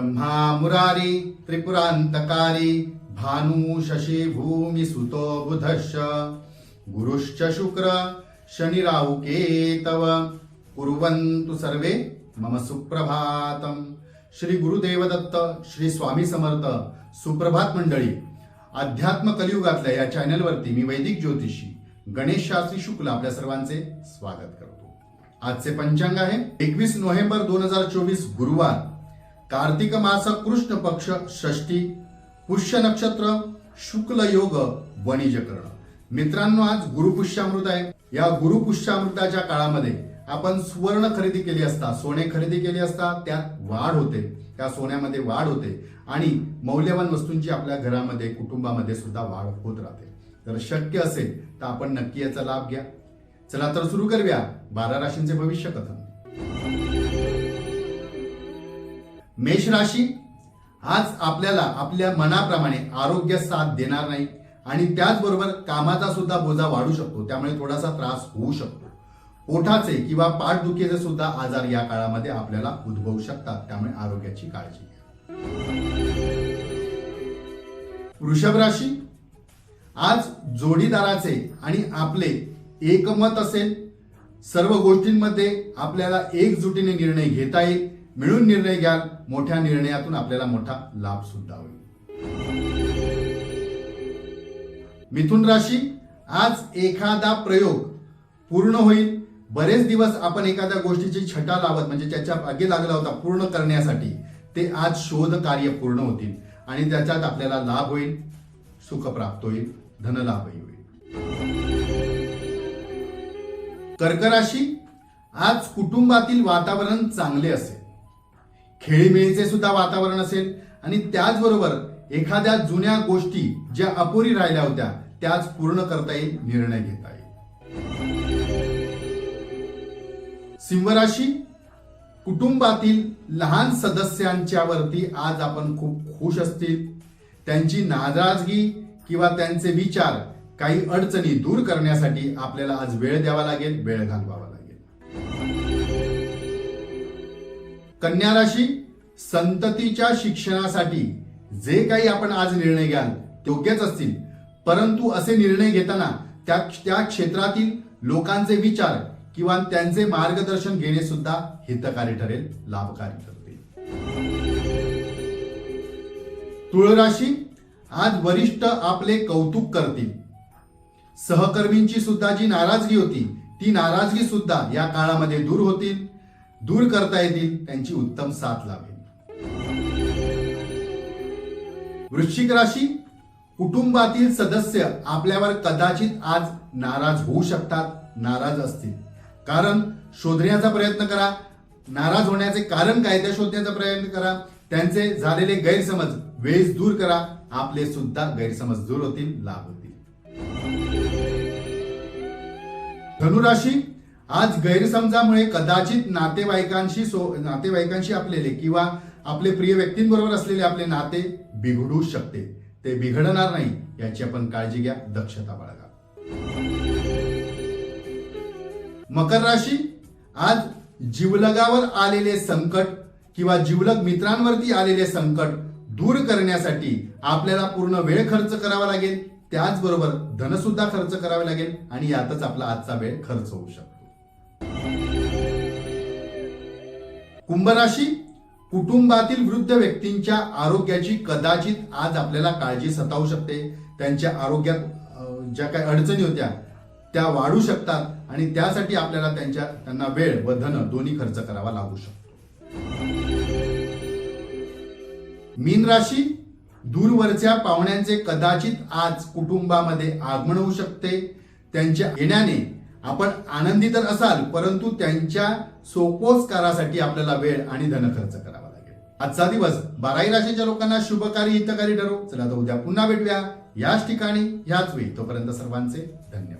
ब्रह्मा मुरारी त्रिपुरांतकारी भानु शशी भूमी सुतो बुधश्च। गुरुश्च शुक्र शनि केतव। कुर्वन्तु सर्वे मम सुप्रभातम श्री गुरुदेव दत्त श्री स्वामी समर्थ सुप्रभात मंडळी। अध्यात्म कलियुगातल्या या चॅनलवरती मी वैदिक ज्योतिषी गणेश शास्त्री शुक्ल आपल्या सर्वांचे स्वागत करतो. आजचे पंचांग आहे एकवीस नोव्हेंबर दोन हजार चोवीस गुरुवार. कार्तिक मास कृष्ण पक्ष षष्टी पुष्य नक्षत्र शुक्ल योग वणिजकरण. मित्रांनो आज गुरुपुष्यामृत आहे. या गुरुपुष्यामृताच्या काळामध्ये आपण सुवर्ण खरेदी केली असता सोने खरेदी केली असता त्यात वाढ होते. त्या सोन्यामध्ये वाढ होते आणि मौल्यवान वस्तूंची आपल्या घरामध्ये कुटुंबामध्ये सुद्धा वाढ होत राहते. तर शक्य असेल तर आपण नक्की याचा लाभ घ्या. चला तर सुरू करूया बारा राशींचे भविष्य कथन मेष राशी आज आपल्याला आपल्या मनाप्रमाणे आरोग्य साथ देणार नाही आणि त्याचबरोबर कामाचा सुद्धा बोजा वाढू शकतो. त्यामुळे थोडासा त्रास होऊ शकतो. पोटाचे किंवा पाठदुखीचे सुद्धा आजार या काळामध्ये आपल्याला उद्भवू शकतात. त्यामुळे आरोग्याची काळजी घ्या. वृषभ राशी आज जोडीदाराचे आणि आपले एकमत असेल. सर्व गोष्टींमध्ये आपल्याला एकजुटीने निर्णय घेता येईल. मिळून निर्णय घ्याल मोठ्या निर्णयातून आपल्याला मोठा लाभ सुद्धा होईल. मिथुन राशी आज एखादा प्रयोग पूर्ण होईल. बरेच दिवस आपण एखाद्या गोष्टीची छटा लावत म्हणजे त्याच्यामागे लागला होता पूर्ण करण्यासाठी ते आज शोध कार्य पूर्ण होतील आणि त्याच्यात आपल्याला लाभ होईल सुख प्राप्त होईल धनलाभही होईल. कर्क राशी आज कुटुंबातील वातावरण चांगले असेल. खेळीमेळीचे सुद्धा वातावरण असेल. आणि त्याचबरोबर एखाद्या जुन्या गोष्टी ज्या अपुरी राहिल्या होत्या त्याच पूर्ण करता येईल निर्णय घेता येईल. सिंहराशी कुटुंबातील लहान सदस्यांच्यावरती आज आपण खूप खुश असतील. त्यांची नाराजगी किंवा त्यांचे विचार काही अडचणी दूर करण्यासाठी आपल्याला आज वेळ द्यावा लागेल वेळ घालवावा लागेल. कन्या राशी संततीच्या शिक्षणासाठी जे काही आपण आज निर्णय घ्याल योग्यच असतील. परंतु असे निर्णय घेताना त्या त्या क्षेत्रातील लोकांचे विचार किंवा त्यांचे मार्गदर्शन घेणे सुद्धा हितकारी ठरेल लाभकारी ठरते तुळ राशी आज वरिष्ठ आपले कौतुक करतील. सहकर्मींची सुद्धा जी नाराजगी होती ती नाराजगी सुद्धा या काळामध्ये दूर होतील. दूर करता येतील त्यांची उत्तम साथ लाभेल. वृश्चिक राशी कुटुंबातील सदस्य आपल्यावर कदाचित आज नाराज होऊ शकतात नाराज असतील. कारण शोधण्याचा प्रयत्न करा. नाराज होण्याचे कारण काय ते शोधण्याचा प्रयत्न करा. त्यांचे झालेले गैरसमज वेळेस दूर करा. आपले सुद्धा गैरसमज दूर होतील लाभ होतील. धनुराशी आज गैरसमजामुळे कदाचित नातेवाईकांशी सो नातेवाईकांशी आपलेले किंवा आपले प्रिय व्यक्तींबरोबर असलेले आपले नाते बिघडू शकते. ते बिघडणार नाही याची आपण काळजी घ्या दक्षता बाळगा. मकर राशी आज जीवलगावर आलेले संकट किंवा जीवलग मित्रांवरती आलेले संकट दूर करण्यासाठी आपल्याला पूर्ण वेळ खर्च करावा लागेल. त्याचबरोबर धन सुद्धा खर्च करावे लागेल आणि यातच आपला आजचा वेळ खर्च होऊ शकतो. कुंभ राशी कुटुंबातील वृद्ध व्यक्तींच्या आरोग्याची कदाचित आज आपल्याला काळजी सतावू शकते. त्यांच्या आरोग्यात ज्या काही अडचणी होत्या त्या वाढू शकतात आणि त्यासाठी आपल्याला त्यांच्या त्यांना वेळ व धन दोन्ही खर्च करावा लागू शकतो. मीन राशी दूरवरच्या पाहुण्यांचे कदाचित आज कुटुंबामध्ये आगमन होऊ शकते. त्यांच्या येण्याने आपण आनंदी तर असाल परंतु त्यांच्या सोपोस्कारासाठी आपल्याला वेळ आणि धन खर्च करावा लागेल. आजचा दिवस बाराही राशीच्या लोकांना शुभकारी हितकारी ठरो चला तर उद्या पुन्हा भेटूया. याच ठिकाणी याच वेळी. तोपर्यंत सर्वांचे धन्यवाद.